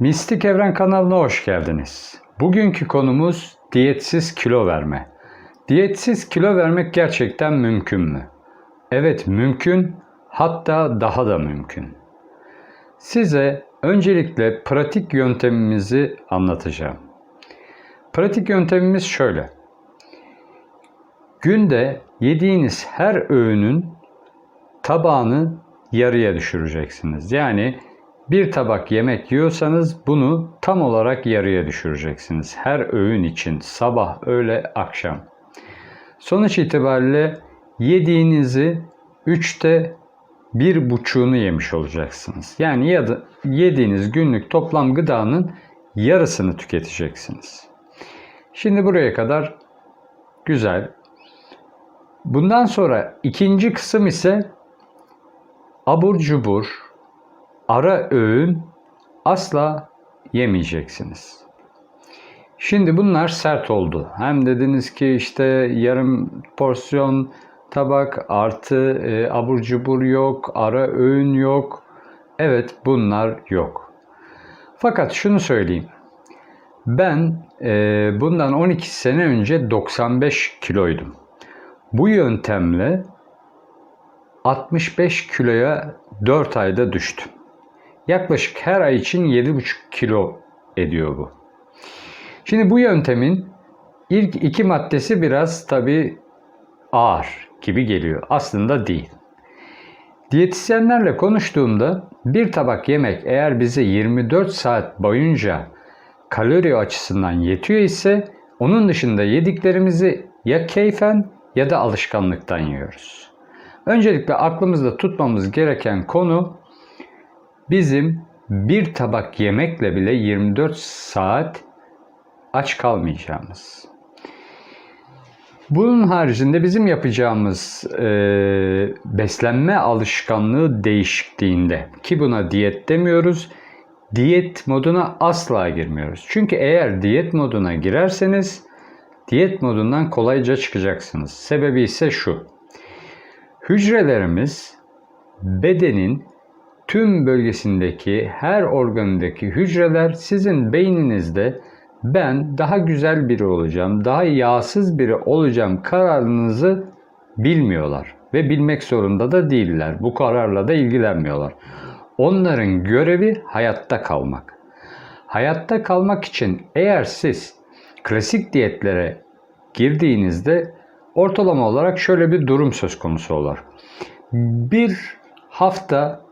Mistik Evren kanalına hoş geldiniz. Bugünkü konumuz diyetsiz kilo verme. Diyetsiz kilo vermek gerçekten mümkün mü? Evet mümkün, hatta daha da mümkün. Size öncelikle pratik yöntemimizi anlatacağım. Pratik yöntemimiz şöyle. Günde yediğiniz her öğünün tabağını yarıya düşüreceksiniz. Yani bir tabak yemek yiyorsanız bunu tam olarak yarıya düşüreceksiniz. Her öğün için sabah, öğle, akşam. Sonuç itibariyle yediğinizi üçte bir buçuğunu yemiş olacaksınız. Yani ya da yediğiniz günlük toplam gıdanın yarısını tüketeceksiniz. Şimdi buraya kadar güzel. Bundan sonra ikinci kısım ise abur cubur, ara öğün asla yemeyeceksiniz. Şimdi bunlar sert oldu. Hem dediniz ki işte yarım porsiyon tabak artı e, abur cubur yok, ara öğün yok. Evet bunlar yok. Fakat şunu söyleyeyim. Ben e, bundan 12 sene önce 95 kiloydum. Bu yöntemle 65 kiloya 4 ayda düştüm. Yaklaşık her ay için 7,5 kilo ediyor bu. Şimdi bu yöntemin ilk iki maddesi biraz tabi ağır gibi geliyor. Aslında değil. Diyetisyenlerle konuştuğumda bir tabak yemek eğer bize 24 saat boyunca kalori açısından yetiyor ise onun dışında yediklerimizi ya keyfen ya da alışkanlıktan yiyoruz. Öncelikle aklımızda tutmamız gereken konu bizim bir tabak yemekle bile 24 saat aç kalmayacağımız. Bunun haricinde bizim yapacağımız e, beslenme alışkanlığı değişikliğinde ki buna diyet demiyoruz, diyet moduna asla girmiyoruz. Çünkü eğer diyet moduna girerseniz diyet modundan kolayca çıkacaksınız. Sebebi ise şu. Hücrelerimiz bedenin tüm bölgesindeki her organındaki hücreler sizin beyninizde ben daha güzel biri olacağım, daha yağsız biri olacağım kararınızı bilmiyorlar ve bilmek zorunda da değiller. Bu kararla da ilgilenmiyorlar. Onların görevi hayatta kalmak. Hayatta kalmak için eğer siz klasik diyetlere girdiğinizde ortalama olarak şöyle bir durum söz konusu olur. Bir hafta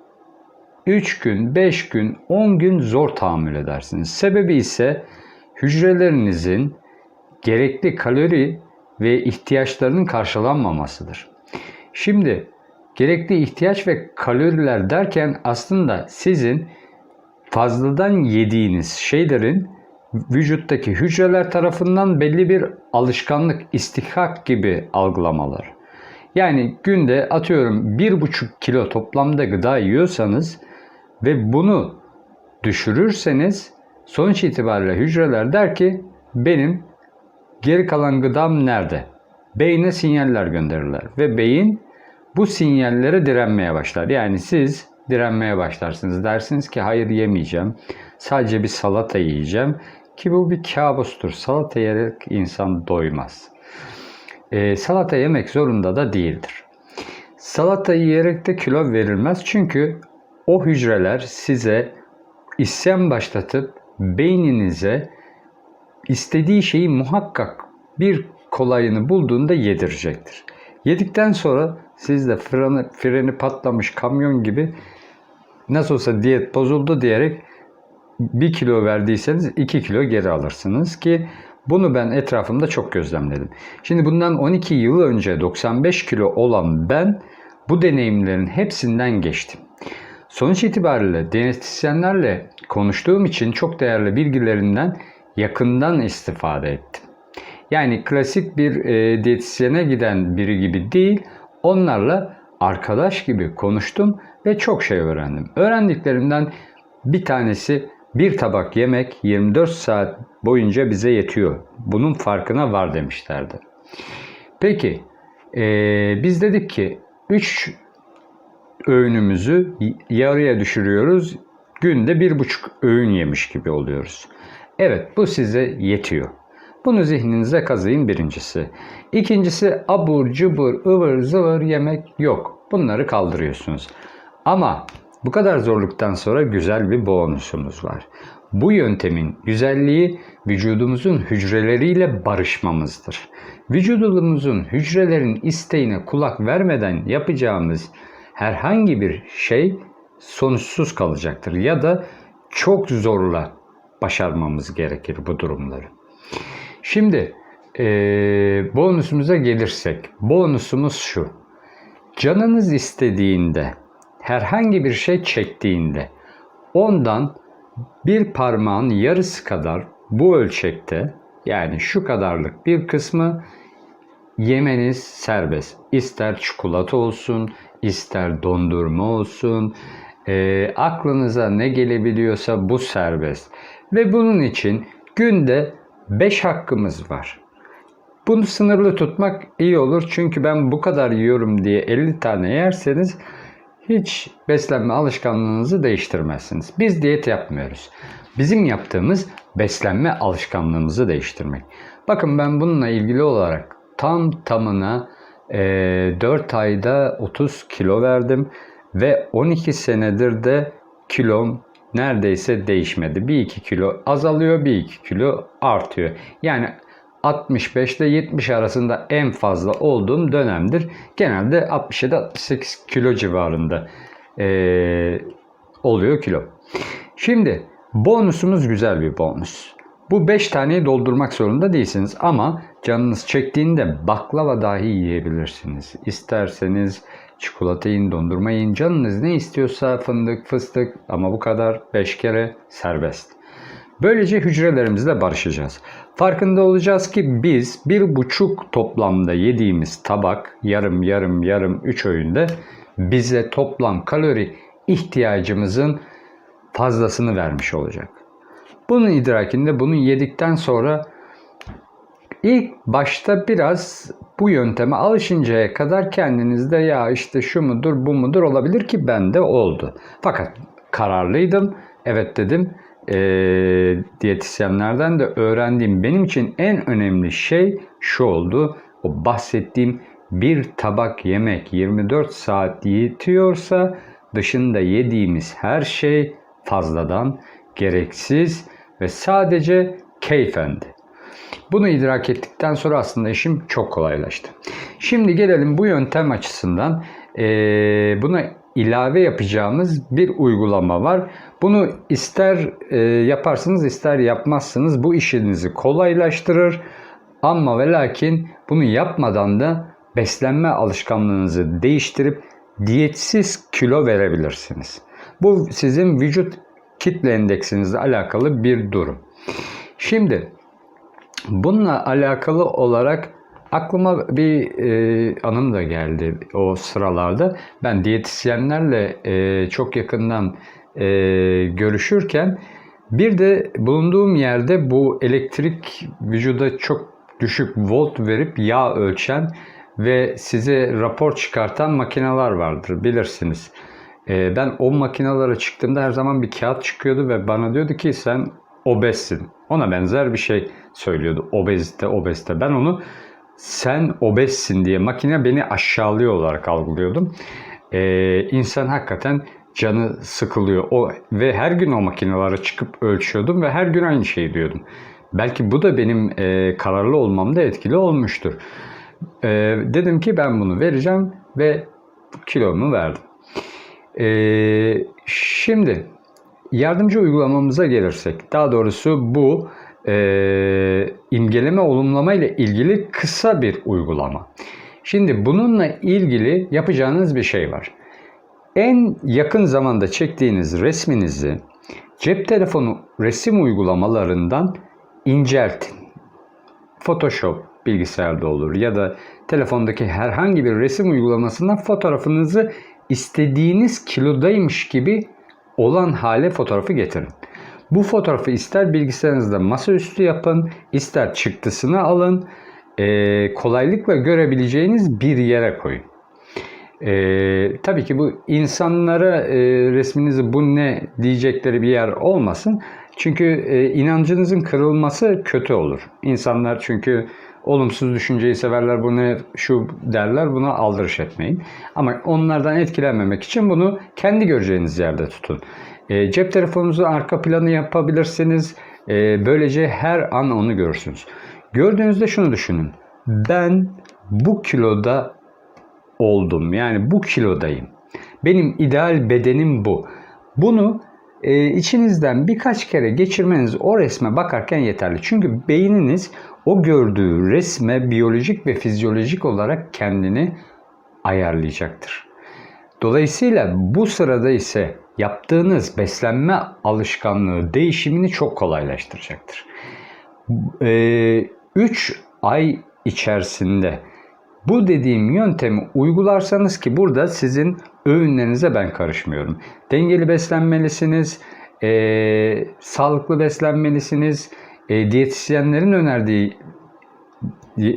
3 gün, 5 gün, 10 gün zor tahammül edersiniz. Sebebi ise hücrelerinizin gerekli kalori ve ihtiyaçlarının karşılanmamasıdır. Şimdi gerekli ihtiyaç ve kaloriler derken aslında sizin fazladan yediğiniz şeylerin vücuttaki hücreler tarafından belli bir alışkanlık, istihkak gibi algılamalar. Yani günde atıyorum 1,5 kilo toplamda gıda yiyorsanız ve bunu düşürürseniz sonuç itibariyle hücreler der ki benim geri kalan gıdam nerede? Beyne sinyaller gönderirler ve beyin bu sinyallere direnmeye başlar. Yani siz direnmeye başlarsınız. Dersiniz ki hayır yemeyeceğim. Sadece bir salata yiyeceğim. Ki bu bir kabustur. Salata yiyerek insan doymaz. Ee, salata yemek zorunda da değildir. Salata yiyerek de kilo verilmez. Çünkü o hücreler size isyan başlatıp beyninize istediği şeyi muhakkak bir kolayını bulduğunda yedirecektir. Yedikten sonra siz de freni, freni patlamış kamyon gibi nasıl olsa diyet bozuldu diyerek 1 kilo verdiyseniz 2 kilo geri alırsınız ki bunu ben etrafımda çok gözlemledim. Şimdi bundan 12 yıl önce 95 kilo olan ben bu deneyimlerin hepsinden geçtim. Sonuç itibariyle diyetisyenlerle konuştuğum için çok değerli bilgilerinden yakından istifade ettim. Yani klasik bir e, diyetisyene giden biri gibi değil, onlarla arkadaş gibi konuştum ve çok şey öğrendim. Öğrendiklerimden bir tanesi bir tabak yemek 24 saat boyunca bize yetiyor. Bunun farkına var demişlerdi. Peki e, biz dedik ki 3 öğünümüzü yarıya düşürüyoruz. günde bir buçuk öğün yemiş gibi oluyoruz. Evet bu size yetiyor. Bunu zihninize kazıyın birincisi. İkincisi abur cubur ıvır zıvır yemek yok. Bunları kaldırıyorsunuz. Ama bu kadar zorluktan sonra güzel bir bonusumuz var. Bu yöntemin güzelliği vücudumuzun hücreleriyle barışmamızdır. Vücudumuzun hücrelerin isteğine kulak vermeden yapacağımız herhangi bir şey sonuçsuz kalacaktır ya da çok zorla başarmamız gerekir bu durumları. Şimdi e, bonusumuza gelirsek, bonusumuz şu. Canınız istediğinde, herhangi bir şey çektiğinde, ondan bir parmağın yarısı kadar bu ölçekte, yani şu kadarlık bir kısmı yemeniz serbest. İster çikolata olsun, ister dondurma olsun, e, aklınıza ne gelebiliyorsa bu serbest. Ve bunun için günde 5 hakkımız var. Bunu sınırlı tutmak iyi olur çünkü ben bu kadar yiyorum diye 50 tane yerseniz hiç beslenme alışkanlığınızı değiştirmezsiniz. Biz diyet yapmıyoruz. Bizim yaptığımız beslenme alışkanlığımızı değiştirmek. Bakın ben bununla ilgili olarak tam tamına e, 4 ayda 30 kilo verdim ve 12 senedir de kilom neredeyse değişmedi. 1-2 kilo azalıyor, 1-2 kilo artıyor. Yani 65 ile 70 arasında en fazla olduğum dönemdir. Genelde 67-68 kilo civarında ee, oluyor kilo. Şimdi bonusumuz güzel bir bonus. Bu 5 taneyi doldurmak zorunda değilsiniz ama canınız çektiğinde baklava dahi yiyebilirsiniz. İsterseniz çikolata yiyin, dondurma yiyin, canınız ne istiyorsa fındık, fıstık ama bu kadar 5 kere serbest. Böylece hücrelerimizle barışacağız. Farkında olacağız ki biz bir buçuk toplamda yediğimiz tabak yarım yarım yarım üç öğünde bize toplam kalori ihtiyacımızın fazlasını vermiş olacak. Bunun idrakinde bunu yedikten sonra ilk başta biraz bu yönteme alışıncaya kadar kendinizde ya işte şu mudur bu mudur olabilir ki bende oldu. Fakat kararlıydım. Evet dedim e, diyetisyenlerden de öğrendiğim benim için en önemli şey şu oldu. O bahsettiğim bir tabak yemek 24 saat yetiyorsa dışında yediğimiz her şey fazladan, gereksiz ve sadece keyfendi. Bunu idrak ettikten sonra aslında işim çok kolaylaştı. Şimdi gelelim bu yöntem açısından e, buna ilave yapacağımız bir uygulama var. Bunu ister e, yaparsınız ister yapmazsınız bu işinizi kolaylaştırır. Ama ve lakin bunu yapmadan da beslenme alışkanlığınızı değiştirip diyetsiz kilo verebilirsiniz. Bu sizin vücut kitle endeksinizle alakalı bir durum. Şimdi bununla alakalı olarak aklıma bir e, anım da geldi o sıralarda. Ben diyetisyenlerle e, çok yakından e, görüşürken bir de bulunduğum yerde bu elektrik vücuda çok düşük volt verip yağ ölçen ve size rapor çıkartan makineler vardır bilirsiniz. E, ben o makinalara çıktığımda her zaman bir kağıt çıkıyordu ve bana diyordu ki sen obezsin. Ona benzer bir şey söylüyordu. Obezite, obezite. Ben onu sen obezsin diye makine beni aşağılıyor olarak algılıyordum. Ee, insan hakikaten canı sıkılıyor. O ve her gün o makinelere çıkıp ölçüyordum ve her gün aynı şeyi diyordum. Belki bu da benim e, kararlı olmamda etkili olmuştur. E, dedim ki ben bunu vereceğim ve kilomu verdim. E, şimdi yardımcı uygulamamıza gelirsek, daha doğrusu bu e, imgeleme olumlama ile ilgili kısa bir uygulama. Şimdi bununla ilgili yapacağınız bir şey var. En yakın zamanda çektiğiniz resminizi cep telefonu resim uygulamalarından inceltin. Photoshop bilgisayarda olur ya da telefondaki herhangi bir resim uygulamasından fotoğrafınızı istediğiniz kilodaymış gibi olan hale fotoğrafı getirin. Bu fotoğrafı ister bilgisayarınızda masaüstü yapın, ister çıktısını alın, e, kolaylıkla görebileceğiniz bir yere koyun. Ee, tabii ki bu insanlara e, resminizi bu ne diyecekleri bir yer olmasın. Çünkü e, inancınızın kırılması kötü olur. İnsanlar çünkü olumsuz düşünceyi severler, bunu şu derler, buna aldırış etmeyin. Ama onlardan etkilenmemek için bunu kendi göreceğiniz yerde tutun. E, cep telefonunuzu arka planı yapabilirsiniz. E, böylece her an onu görürsünüz. Gördüğünüzde şunu düşünün. Ben bu kiloda oldum. Yani bu kilodayım. Benim ideal bedenim bu. Bunu e, içinizden birkaç kere geçirmeniz o resme bakarken yeterli. Çünkü beyniniz o gördüğü resme biyolojik ve fizyolojik olarak kendini ayarlayacaktır. Dolayısıyla bu sırada ise yaptığınız beslenme alışkanlığı değişimini çok kolaylaştıracaktır. 3 ay içerisinde bu dediğim yöntemi uygularsanız ki burada sizin öğünlerinize ben karışmıyorum. Dengeli beslenmelisiniz, e, sağlıklı beslenmelisiniz, e, diyetisyenlerin önerdiği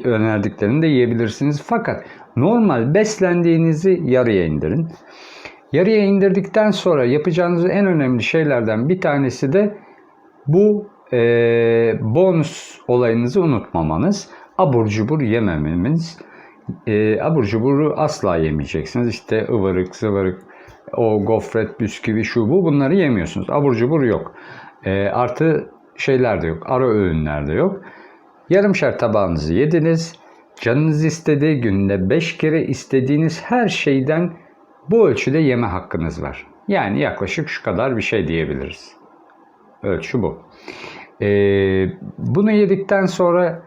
önerdiklerini de yiyebilirsiniz. Fakat normal beslendiğinizi yarıya indirin. Yarıya indirdikten sonra yapacağınız en önemli şeylerden bir tanesi de bu e, bonus olayınızı unutmamanız. Abur cubur yememeniz. E, abur cuburu asla yemeyeceksiniz. İşte ıvırık, zıvırık, o gofret, bisküvi, şu bu bunları yemiyorsunuz. Abur cubur yok. E, artı şeyler de yok. Ara öğünler de yok. Yarımşar tabağınızı yediniz. Canınız istediği günde 5 kere istediğiniz her şeyden bu ölçüde yeme hakkınız var. Yani yaklaşık şu kadar bir şey diyebiliriz. Ölçü bu. Ee, bunu yedikten sonra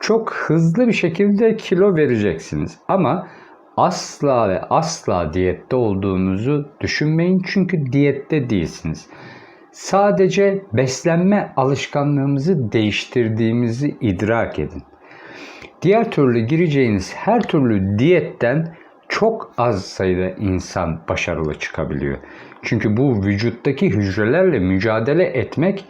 çok hızlı bir şekilde kilo vereceksiniz. Ama asla ve asla diyette olduğunuzu düşünmeyin çünkü diyette değilsiniz. Sadece beslenme alışkanlığımızı değiştirdiğimizi idrak edin. Diğer türlü gireceğiniz her türlü diyetten çok az sayıda insan başarılı çıkabiliyor. Çünkü bu vücuttaki hücrelerle mücadele etmek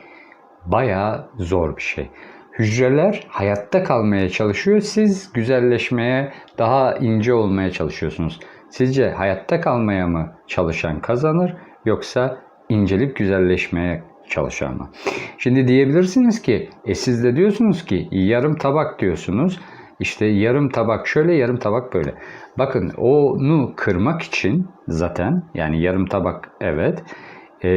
bayağı zor bir şey. Hücreler hayatta kalmaya çalışıyor. Siz güzelleşmeye, daha ince olmaya çalışıyorsunuz. Sizce hayatta kalmaya mı çalışan kazanır yoksa incelip güzelleşmeye çalışan mı? Şimdi diyebilirsiniz ki, e siz de diyorsunuz ki yarım tabak diyorsunuz. İşte yarım tabak şöyle, yarım tabak böyle. Bakın onu kırmak için zaten yani yarım tabak evet e,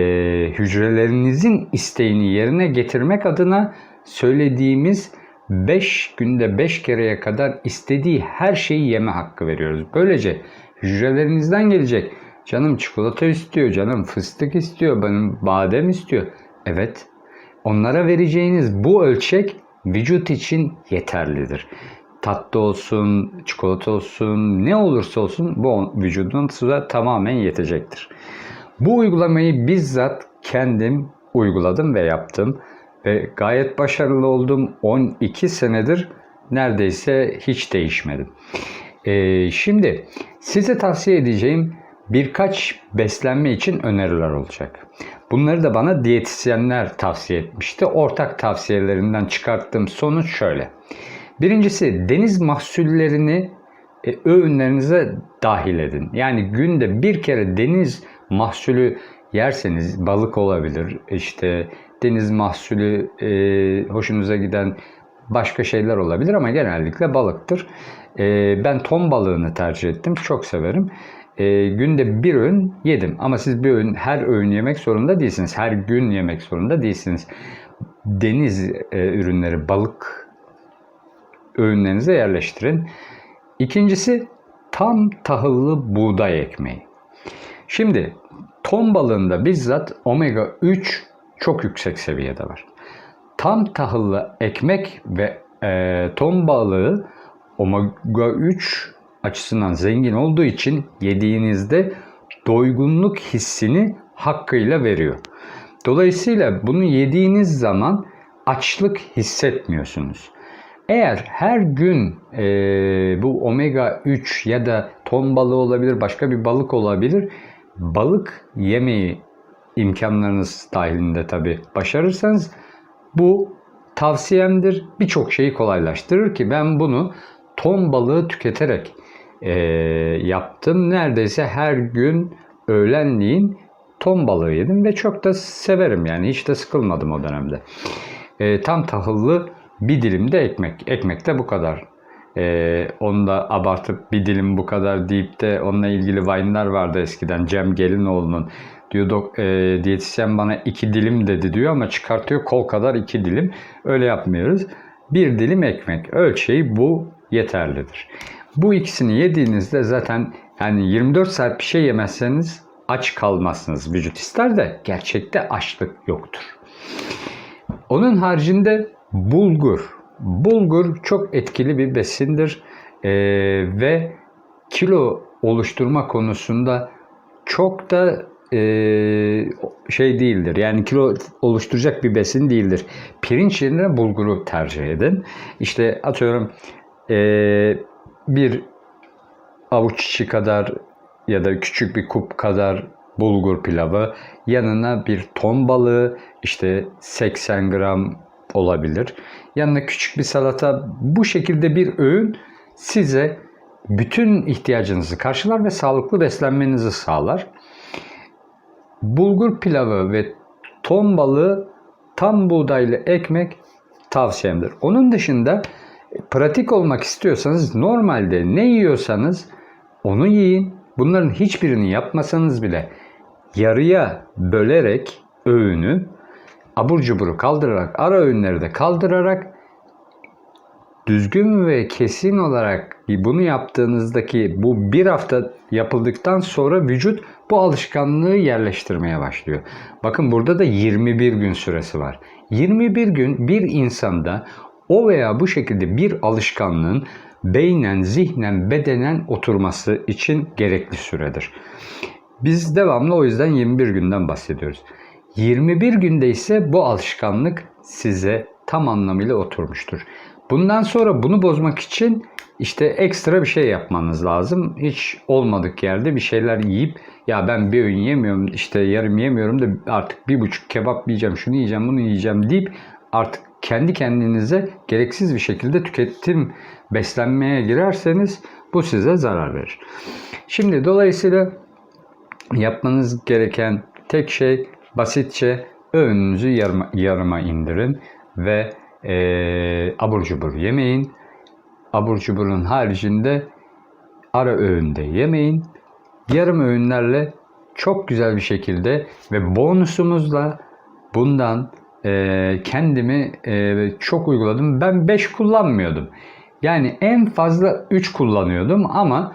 hücrelerinizin isteğini yerine getirmek adına söylediğimiz 5 günde 5 kereye kadar istediği her şeyi yeme hakkı veriyoruz. Böylece hücrelerinizden gelecek canım çikolata istiyor, canım fıstık istiyor, benim badem istiyor. Evet onlara vereceğiniz bu ölçek vücut için yeterlidir tatlı olsun, çikolata olsun, ne olursa olsun bu vücudun size tamamen yetecektir. Bu uygulamayı bizzat kendim uyguladım ve yaptım ve gayet başarılı oldum. 12 senedir neredeyse hiç değişmedim. Ee, şimdi size tavsiye edeceğim birkaç beslenme için öneriler olacak. Bunları da bana diyetisyenler tavsiye etmişti. Ortak tavsiyelerinden çıkarttığım sonuç şöyle. Birincisi deniz mahsullerini e, öğünlerinize dahil edin. Yani günde bir kere deniz mahsulü yerseniz balık olabilir, işte deniz mahsulü e, hoşunuza giden başka şeyler olabilir ama genellikle balıktır. E, ben ton balığını tercih ettim, çok severim. E, günde bir öğün yedim ama siz bir öğün, her öğün yemek zorunda değilsiniz. Her gün yemek zorunda değilsiniz. Deniz e, ürünleri, balık öğünlerinize yerleştirin. İkincisi tam tahıllı buğday ekmeği. Şimdi ton balığında bizzat omega 3 çok yüksek seviyede var. Tam tahıllı ekmek ve e, ton balığı omega 3 açısından zengin olduğu için yediğinizde doygunluk hissini hakkıyla veriyor. Dolayısıyla bunu yediğiniz zaman açlık hissetmiyorsunuz. Eğer her gün e, bu omega 3 ya da ton balığı olabilir, başka bir balık olabilir. Balık yemeği imkanlarınız dahilinde tabi başarırsanız bu tavsiyemdir. Birçok şeyi kolaylaştırır ki ben bunu ton balığı tüketerek e, yaptım. Neredeyse her gün öğlenliğin ton balığı yedim ve çok da severim yani hiç de sıkılmadım o dönemde. E, tam tahıllı bir dilim de ekmek. Ekmek de bu kadar. E, onu da abartıp bir dilim bu kadar deyip de onunla ilgili vine'lar vardı eskiden. Cem Gelinoğlu'nun diyor dok, e, diyetisyen bana iki dilim dedi diyor ama çıkartıyor kol kadar iki dilim. Öyle yapmıyoruz. Bir dilim ekmek. Ölçeği bu yeterlidir. Bu ikisini yediğinizde zaten yani 24 saat bir şey yemezseniz aç kalmazsınız. Vücut ister de gerçekte açlık yoktur. Onun haricinde bulgur. Bulgur çok etkili bir besindir Ee, ve kilo oluşturma konusunda çok da e, şey değildir. Yani kilo oluşturacak bir besin değildir. Pirinç yerine bulguru tercih edin. İşte atıyorum e, bir avuç içi kadar ya da küçük bir kup kadar bulgur pilavı, yanına bir ton balığı işte 80 gram olabilir. Yanına küçük bir salata bu şekilde bir öğün size bütün ihtiyacınızı karşılar ve sağlıklı beslenmenizi sağlar. Bulgur pilavı ve ton balığı tam buğdaylı ekmek tavsiyemdir. Onun dışında pratik olmak istiyorsanız normalde ne yiyorsanız onu yiyin. Bunların hiçbirini yapmasanız bile yarıya bölerek öğünü abur cuburu kaldırarak, ara öğünleri de kaldırarak düzgün ve kesin olarak bunu yaptığınızdaki bu bir hafta yapıldıktan sonra vücut bu alışkanlığı yerleştirmeye başlıyor. Bakın burada da 21 gün süresi var. 21 gün bir insanda o veya bu şekilde bir alışkanlığın beynen, zihnen, bedenen oturması için gerekli süredir. Biz devamlı o yüzden 21 günden bahsediyoruz. 21 günde ise bu alışkanlık size tam anlamıyla oturmuştur. Bundan sonra bunu bozmak için işte ekstra bir şey yapmanız lazım. Hiç olmadık yerde bir şeyler yiyip ya ben bir öğün yemiyorum işte yarım yemiyorum da artık bir buçuk kebap yiyeceğim şunu yiyeceğim bunu yiyeceğim deyip artık kendi kendinize gereksiz bir şekilde tüketim beslenmeye girerseniz bu size zarar verir. Şimdi dolayısıyla yapmanız gereken tek şey basitçe öğününüzü yarıma, yarıma indirin ve e, abur cubur yemeyin. Abur cuburun haricinde ara öğünde yemeyin. Yarım öğünlerle çok güzel bir şekilde ve bonusumuzla bundan e, kendimi e, çok uyguladım. Ben 5 kullanmıyordum. Yani en fazla 3 kullanıyordum ama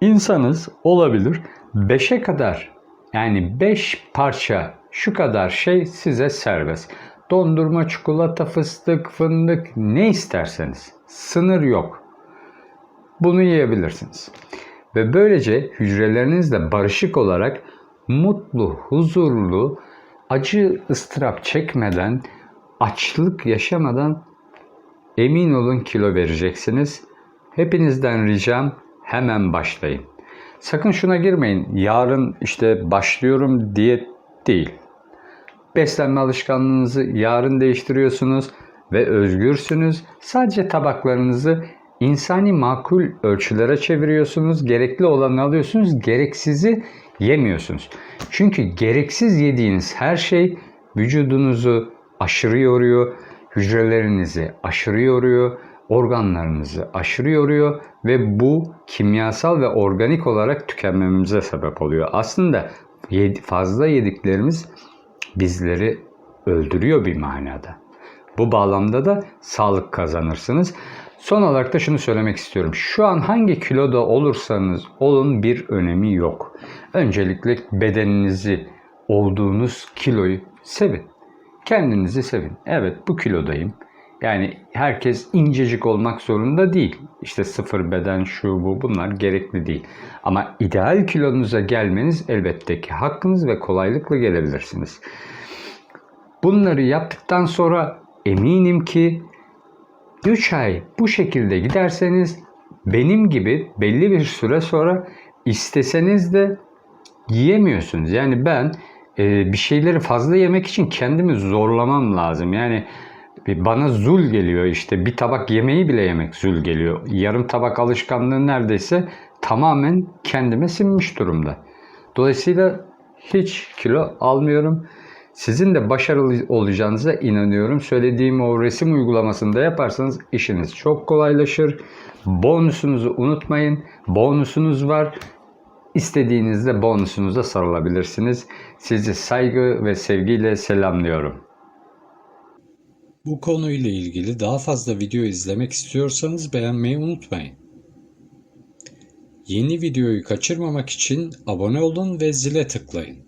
insanız olabilir. 5'e kadar yani 5 parça şu kadar şey size serbest. Dondurma, çikolata, fıstık, fındık ne isterseniz. Sınır yok. Bunu yiyebilirsiniz. Ve böylece hücrelerinizle barışık olarak mutlu, huzurlu, acı ıstırap çekmeden, açlık yaşamadan emin olun kilo vereceksiniz. Hepinizden ricam hemen başlayın. Sakın şuna girmeyin. Yarın işte başlıyorum diye değil. Beslenme alışkanlığınızı yarın değiştiriyorsunuz ve özgürsünüz. Sadece tabaklarınızı insani makul ölçülere çeviriyorsunuz. Gerekli olanı alıyorsunuz, gereksizi yemiyorsunuz. Çünkü gereksiz yediğiniz her şey vücudunuzu aşırı yoruyor, hücrelerinizi aşırı yoruyor, organlarınızı aşırı yoruyor ve bu kimyasal ve organik olarak tükenmemize sebep oluyor. Aslında fazla yediklerimiz bizleri öldürüyor bir manada. Bu bağlamda da sağlık kazanırsınız. Son olarak da şunu söylemek istiyorum. Şu an hangi kiloda olursanız olun bir önemi yok. Öncelikle bedeninizi, olduğunuz kiloyu sevin. Kendinizi sevin. Evet bu kilodayım. Yani herkes incecik olmak zorunda değil. İşte sıfır beden şu bu bunlar gerekli değil. Ama ideal kilonuza gelmeniz elbette ki hakkınız ve kolaylıkla gelebilirsiniz. Bunları yaptıktan sonra eminim ki 3 ay bu şekilde giderseniz benim gibi belli bir süre sonra isteseniz de yiyemiyorsunuz. Yani ben e, bir şeyleri fazla yemek için kendimi zorlamam lazım. Yani bana zul geliyor işte bir tabak yemeği bile yemek zul geliyor. Yarım tabak alışkanlığı neredeyse tamamen kendime sinmiş durumda. Dolayısıyla hiç kilo almıyorum. Sizin de başarılı olacağınıza inanıyorum. Söylediğim o resim uygulamasını da yaparsanız işiniz çok kolaylaşır. Bonusunuzu unutmayın. Bonusunuz var. İstediğinizde bonusunuza sarılabilirsiniz. Sizi saygı ve sevgiyle selamlıyorum. Bu konuyla ilgili daha fazla video izlemek istiyorsanız beğenmeyi unutmayın. Yeni videoyu kaçırmamak için abone olun ve zile tıklayın.